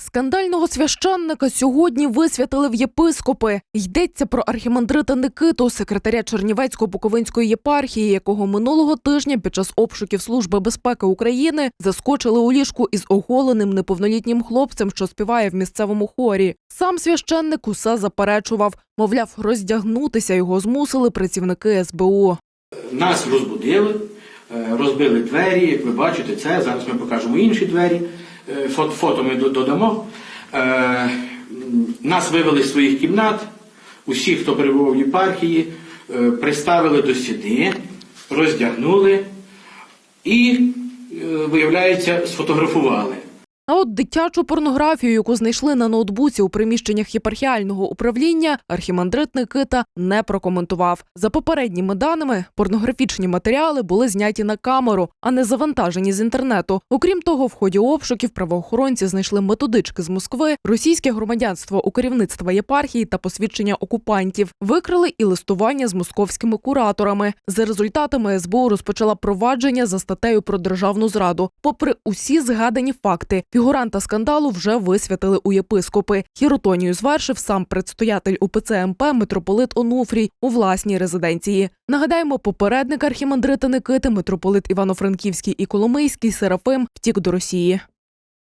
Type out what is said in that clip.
Скандального священника сьогодні висвятили в єпископи. Йдеться про архімандрита Никиту, секретаря Чернівецько-Буковинської єпархії, якого минулого тижня під час обшуків Служби безпеки України заскочили у ліжку із оголеним неповнолітнім хлопцем, що співає в місцевому хорі. Сам священник усе заперечував, мовляв, роздягнутися його змусили працівники СБУ. Нас розбудили, розбили двері, як ви бачите, це. Зараз ми покажемо інші двері. Е, Фото, фото ми додамо. Е, Нас вивели з своїх кімнат, усі, хто перебував в єпархії, е, приставили до стіни, роздягнули і, е, виявляється, сфотографували. А от дитячу порнографію, яку знайшли на ноутбуці у приміщеннях єпархіального управління, архімандрит Никита не прокоментував. За попередніми даними, порнографічні матеріали були зняті на камеру, а не завантажені з інтернету. Окрім того, в ході обшуків правоохоронці знайшли методички з Москви, російське громадянство у керівництва єпархії та посвідчення окупантів. Викрили і листування з московськими кураторами. За результатами СБУ розпочала провадження за статтею про державну зраду. Попри усі згадані факти, фігуранта скандалу вже висвятили у єпископи. Хіротонію звершив сам предстоятель УПЦ МП митрополит Онуфрій у власній резиденції. Нагадаємо, попередник архімандрита Никити, митрополит Івано-Франківський і Коломийський Серафим втік до Росії.